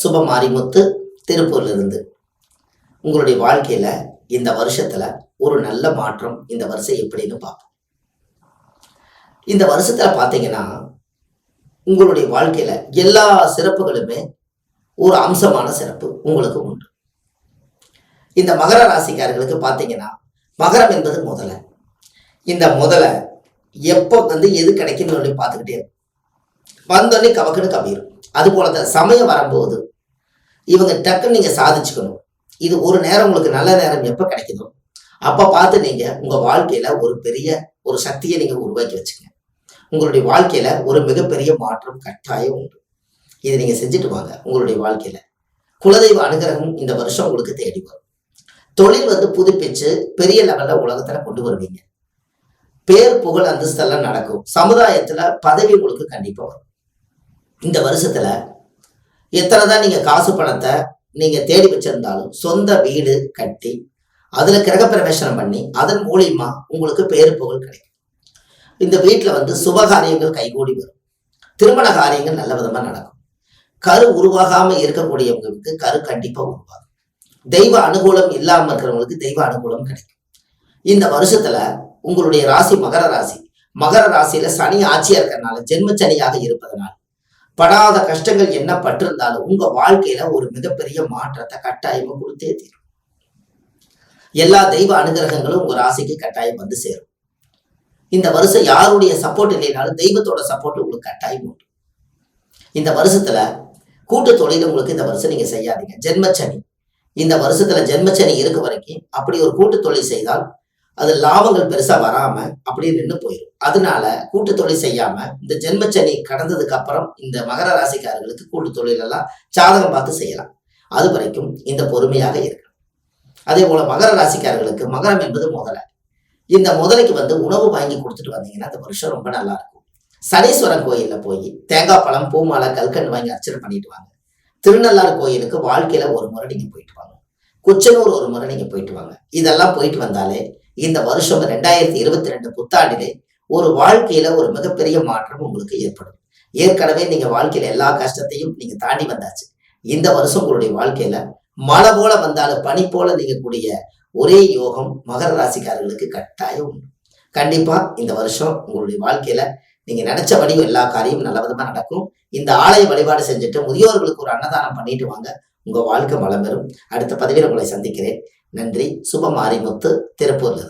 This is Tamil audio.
சுப மாரிமுத்து திருப்பூர்லருந்து. உங்களுடைய வாழ்க்கையில இந்த வருஷத்துல ஒரு நல்ல மாற்றம் இந்த வருஷம் எப்படின்னு பார்ப்போம். இந்த வருஷத்துல பார்த்தீங்கன்னா உங்களுடைய வாழ்க்கையில எல்லா சிறப்புகளுமே ஒரு அம்சமான சிறப்பு உங்களுக்கு உண்டு. இந்த மகர ராசிக்காரர்களுக்கு பார்த்தீங்கன்னா மகரம் என்பது முதலை. இந்த முதலை எப்போ வந்து எது கிடைக்குன்னு சொல்லி பார்த்துக்கிட்டே இருக்கும். வந்தோடனே கவக்குன்னு கவிரும். அது போல தான் சமயம் வரும்போது இவங்க டக்குன்னு நீங்கள் சாதிச்சுக்கணும். இது ஒரு நேரம் உங்களுக்கு நல்ல நேரம் எப்போ கிடைக்குதோ அப்போ பார்த்து நீங்கள் உங்கள் வாழ்க்கையில் ஒரு பெரிய ஒரு சக்தியை நீங்கள் உருவாக்கி வச்சுங்க. உங்களுடைய வாழ்க்கையில் ஒரு மிகப்பெரிய மாற்றம் கட்டாயம் உண்டு. இதை நீங்கள் செஞ்சுட்டு வாங்க உங்களுடைய வாழ்க்கையில். குலதெய்வ அனுகிரகம் இந்த வருஷம் உங்களுக்கு தேடி வரும். தொழில் வந்து புதுப்பிச்சு பெரிய லெவலில் உலகத்தில் கொண்டு வருவீங்க. பேர் புகழ் அந்தஸ்தெல்லாம் நடக்கும். சமுதாயத்தில் பதவி உங்களுக்கு கண்டிப்பாக வரும். இந்த வருஷத்துல எத்தனை தான் நீங்க காசு பணத்தை நீங்க தேடி வச்சிருந்தாலும் சொந்த வீடு கட்டி அதுல கிரகப்பிரவேசனம் பண்ணி அதன் மூலியமா உங்களுக்கு பேரு புகழ் கிடைக்கும். இந்த வீட்டுல வந்து சுபகாரியங்கள் கைகூடி வரும். திருமண காரியங்கள் நல்ல விதமா நடக்கும். கரு உருவாகாம இருக்கக்கூடியவங்களுக்கு கரு கண்டிப்பா உருவாகும். தெய்வ அனுகூலம் இல்லாம இருக்கிறவங்களுக்கு தெய்வ அனுகூலம் கிடைக்கும். இந்த வருஷத்துல உங்களுடைய ராசி மகர ராசி. மகர ராசியில சனி ஆட்சியா இருக்கிறதுனால ஜென்ம சனியாக இருப்பதனால் படாத கஷ்டங்கள் என்ன பட்டிருந்தாலும் உங்க வாழ்க்கையில ஒரு மிகப்பெரிய மாற்றத்தை கட்டாயமா கொடுத்தே தீரும். எல்லா தெய்வ அனுகிரகங்களும் உங்க ராசிக்கு கட்டாயம் வந்து சேரும். இந்த வருஷம் யாருடைய சப்போர்ட் இல்லைனாலும் தெய்வத்தோட சப்போர்ட் உங்களுக்கு கட்டாயம் உண்டு. இந்த வருஷத்துல கூட்டு தொழில் உங்களுக்கு இந்த வருஷம் நீங்க செய்யாதீங்க. ஜென்மச்சனி. இந்த வருஷத்துல ஜென்மச்சனி இருக்க வரைக்கும் அப்படி ஒரு கூட்டு தொழில் செய்தால் அது லாபங்கள் பெருசா வராம அப்படியே நின்று போயிடும் அதனால கூட்டு தொழில் செய்யாம இந்த ஜென்மச்சனி கடந்ததுக்கு அப்புறம் இந்த மகர ராசிக்காரர்களுக்கு கூட்டு தொழிலெல்லாம் சாதகம் பார்த்து செய்யலாம். அது வரைக்கும் இந்த பொறுமையாக இருக்கணும். அதே போல மகர ராசிக்காரர்களுக்கு மகரம் என்பது முதலை. இந்த முதலைக்கு வந்து உணவு வாங்கி கொடுத்துட்டு வந்தீங்கன்னா இந்த வருஷம் ரொம்ப நல்லா இருக்கும். சனீஸ்வரன் கோயில்ல போய் தேங்காய் பழம் பூமாலை கல்கண்டு வாங்கி அர்ச்சனை பண்ணிட்டு வாங்க. திருநள்ளாறு கோயிலுக்கு வாழ்க்கையில ஒரு முறை நீங்க போயிட்டு வாங்க. குச்சனூர் ஒரு முறை நீங்க போயிட்டு வாங்க. இதெல்லாம் போயிட்டு வந்தாலே இந்த வருஷம் ரெண்டாயிரத்தி இருபத்தி ரெண்டு புத்தாண்டிலே ஒரு வாழ்க்கையில ஒரு மிகப்பெரிய மாற்றம் உங்களுக்கு ஏற்படும். ஏற்கனவே நீங்க வாழ்க்கையில எல்லா கஷ்டத்தையும் நீங்க தாண்டி வந்தாச்சு. இந்த வருஷம் உங்களுடைய வாழ்க்கையில மழை போல வந்தாலும் பனி போல நீங்க கூடிய ஒரே யோகம் மகர ராசிக்காரர்களுக்கு கட்டாயம் உண்டு. கண்டிப்பா இந்த வருஷம் உங்களுடைய வாழ்க்கையில நீங்க வடிவம் எல்லா காரியமும் நல்ல விதமா நடக்கும். இந்த ஆலய வழிபாடு செஞ்சுட்டு முதியோர்களுக்கு ஒரு அன்னதானம் பண்ணிட்டு வாங்க. உங்க வாழ்க்கை வளம் பெறும். அடுத்த பதிவில் உங்களை சந்திக்கிறேன். நன்றி. சுப மாரிமுத்து திருப்பூர்ல